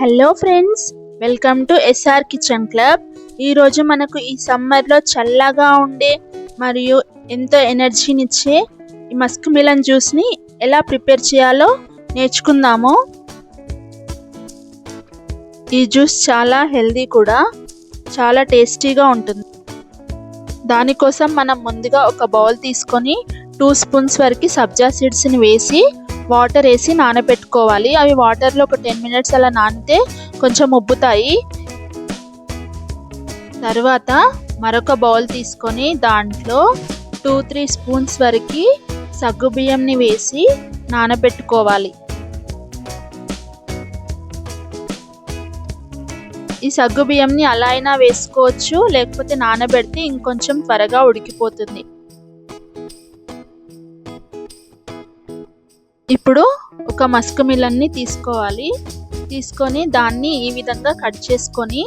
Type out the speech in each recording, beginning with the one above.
Hello friends welcome to SR kitchen club ఈరోజు మనకు ఈ సమ్మర్లో చల్లగా ఉండే మరియు ఎంతో ఎనర్జీనిచ్చే ఈ మస్క్ మిలన్ జ్యూస్ని ఎలా ప్రిపేర్ చేయాలో నేర్చుకుందాము. ఈ జ్యూస్ చాలా హెల్దీ కూడా చాలా టేస్టీగా ఉంటుంది. దానికోసం మనం ముందుగా ఒక బౌల్ తీసుకొని టూ స్పూన్స్ వరకు సబ్జా సీడ్స్ని వేసి వాటర్ వేసి నానబెట్టుకోవాలి. అవి వాటర్లో ఒక టెన్ మినిట్స్ అలా నానితే కొంచెం ఉబ్బుతాయి. తర్వాత మరొక బౌల్ తీసుకొని దాంట్లో టూ త్రీ స్పూన్స్ వరకు సగ్గుబియ్యంని వేసి నానబెట్టుకోవాలి. ఈ సగ్గుబియ్యంని అలా అయినా వేసుకోవచ్చు లేకపోతే నానబెడితే ఇంకొంచెం త్వరగా ఉడికిపోతుంది. ఇప్పుడు ఒక మస్క్ మిల్లన్ని తీసుకోవాలి. తీసుకొని దాన్ని ఈ విధంగా కట్ చేసుకొని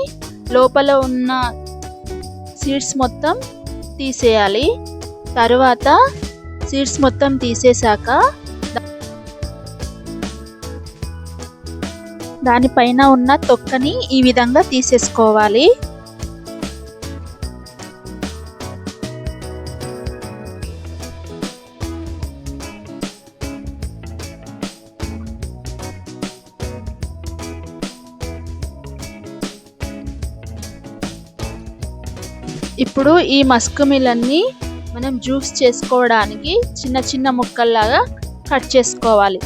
లోపల ఉన్న సీడ్స్ మొత్తం తీసేయాలి. తర్వాత సీడ్స్ మొత్తం తీసేశాక దానిపైన ఉన్న తొక్కని ఈ విధంగా తీసేసుకోవాలి. ఇప్పుడు ఈ మస్క్ మిలన్ని మనం జ్యూస్ చేసుకోవడానికి చిన్న చిన్న ముక్కల్లాగా కట్ చేసుకోవాలి.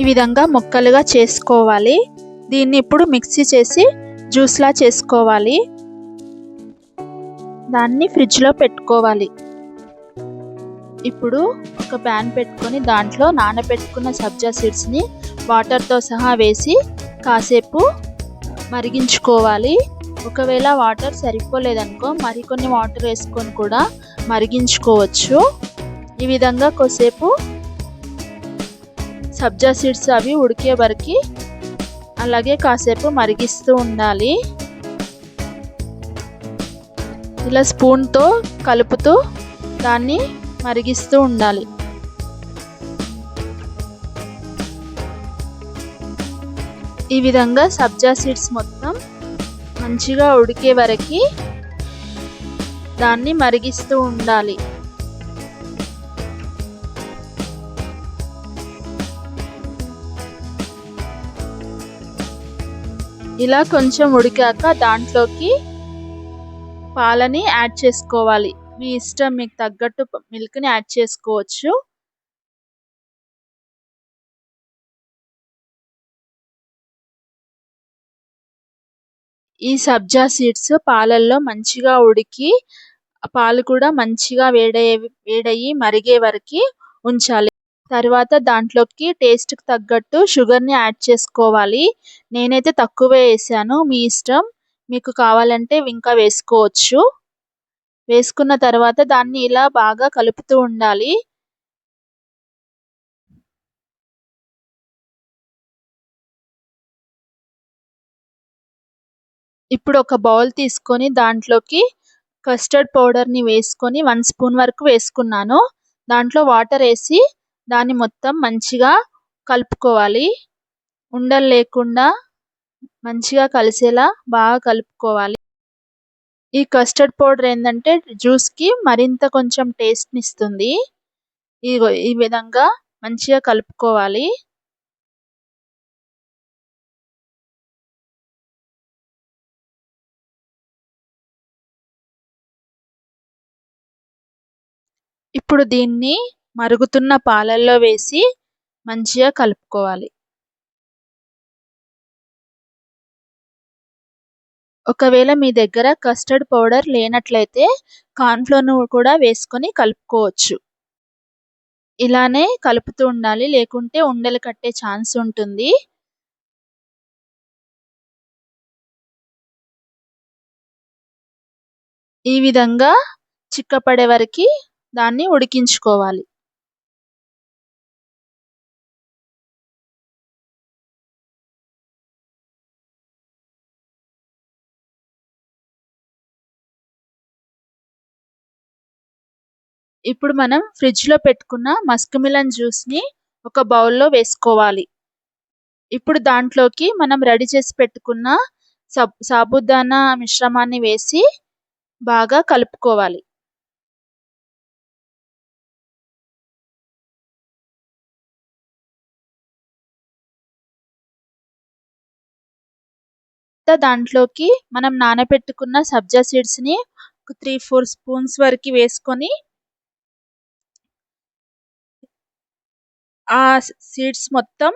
ఈ విధంగా ముక్కలుగా చేసుకోవాలి. దీన్ని ఇప్పుడు మిక్సీ చేసి జ్యూస్లా చేసుకోవాలి. దాన్ని ఫ్రిడ్జ్లో పెట్టుకోవాలి. ఇప్పుడు ఒక ప్యాన్ పెట్టుకొని దాంట్లో నానబెట్టుకున్న సబ్జా సీడ్స్ని వాటర్తో సహా వేసి కాసేపు మరిగించుకోవాలి. ఒకవేళ వాటర్ సరిపోలేదనుకో మరికొన్ని వాటర్ వేసుకొని కూడా మరిగించుకోవచ్చు. ఈ విధంగా కొద్దిసేపు సబ్జా సీడ్స్ అవి ఉడికే వరకు అలాగే కాసేపు మరిగిస్తూ ఉండాలి. ఇలా స్పూన్తో కలుపుతూ దాన్ని మరిగిస్తూ ఉండాలి. ఈ విధంగా సబ్జా సీడ్స్ మొత్తం మంచిగా ఉడికే వరకు దాన్ని మరిగిస్తూ ఉండాలి. ఇలా కొంచెం ఉడికాక దాంట్లోకి పాలని యాడ్ చేసుకోవాలి. మీ ఇష్టం మీకు తగ్గట్టు మిల్క్ని యాడ్ చేసుకోవచ్చు. ఈ సబ్జా సీడ్స్ పాలల్లో మంచిగా ఉడికి పాలు కూడా మంచిగా వేడయ్యే వేడయ్యి మరిగే వరకు ఉంచాలి. తర్వాత దాంట్లోకి టేస్ట్కి తగ్గట్టు షుగర్ని యాడ్ చేసుకోవాలి. నేనైతే తక్కువే వేసాను మీ ఇష్టం. మీకు కావాలంటే ఇంకా వేసుకోవచ్చు. వేసుకున్న తర్వాత దాన్ని ఇలా బాగా కలుపుతూ ఉండాలి. ఇప్పుడు ఒక బౌల్ తీసుకొని దాంట్లోకి కస్టర్డ్ పౌడర్ని వేసుకొని వన్ స్పూన్ వరకు వేసుకున్నాను. దాంట్లో వాటర్ వేసి దాన్ని మొత్తం మంచిగా కలుపుకోవాలి. ఉండలు లేకుండా మంచిగా కలిసేలా బాగా కలుపుకోవాలి. ఈ కస్టర్డ్ పౌడర్ ఏంటంటే జ్యూస్కి మరింత కొంచెం టేస్ట్ని ఇస్తుంది. ఈ విధంగా మంచిగా కలుపుకోవాలి. ఇప్పుడు దీన్ని మరుగుతున్న పాలల్లో వేసి మంచిగా కలుపుకోవాలి. ఒకవేళ మీ దగ్గర కస్టర్డ్ పౌడర్ లేనట్లయితే కార్న్ఫ్లోర్ను కూడా వేసుకొని కలుపుకోవచ్చు. ఇలానే కలుపుతూ ఉండాలి. లేకుంటే ఉండలు కట్టే ఛాన్స్ ఉంటుంది. ఈ విధంగా చిక్కపడే వరకు దాన్ని ఉడికించుకోవాలి. ఇప్పుడు మనం ఫ్రిడ్జ్లో పెట్టుకున్న మస్క్ మిలన్ జ్యూస్ని ఒక బౌల్లో వేసుకోవాలి. ఇప్పుడు దాంట్లోకి మనం రెడీ చేసి పెట్టుకున్న సబ్ సాబుదానా మిశ్రమాన్ని వేసి బాగా కలుపుకోవాలి. దాంట్లోకి మనం నానబెట్టుకున్న సబ్జా సీడ్స్ని త్రీ ఫోర్ స్పూన్స్ వరకు వేసుకొని ఆ సీడ్స్ మొత్తం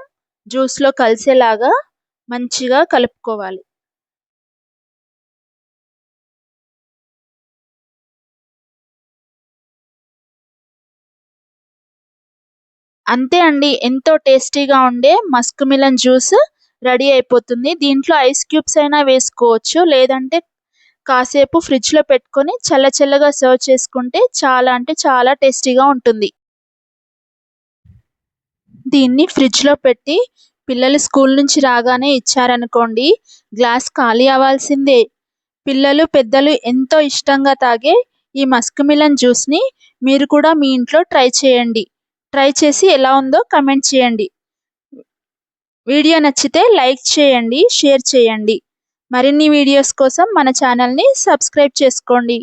జ్యూస్లో కలిసేలాగా మంచిగా కలుపుకోవాలి. అంతే అండి. ఎంతో టేస్టీగా ఉండే మస్క్ మిలన్ జ్యూస్ రెడీ అయిపోతుంది. దీంట్లో ఐస్ క్యూబ్స్ అయినా వేసుకోవచ్చు. లేదంటే కాసేపు ఫ్రిడ్జ్లో పెట్టుకొని చల్ల చల్లగా సర్వ్ చేసుకుంటే చాలా అంటే చాలా టేస్టీగా ఉంటుంది. దీన్ని ఫ్రిడ్జ్లో పెట్టి పిల్లలు స్కూల్ నుంచి రాగానే ఇచ్చారనుకోండి గ్లాస్ ఖాళీ అవ్వాల్సిందే. పిల్లలు పెద్దలు ఎంతో ఇష్టంగా తాగే ఈ మస్క్ మిలన్ జ్యూస్ని మీరు కూడా మీ ఇంట్లో ట్రై చేయండి. ట్రై చేసి ఎలా ఉందో కమెంట్ చేయండి. వీడియో నచ్చితే లైక్ చేయండి షేర్ చేయండి. మరిన్ని వీడియోస్ కోసం మన ఛానల్ని సబ్స్క్రైబ్ చేసుకోండి.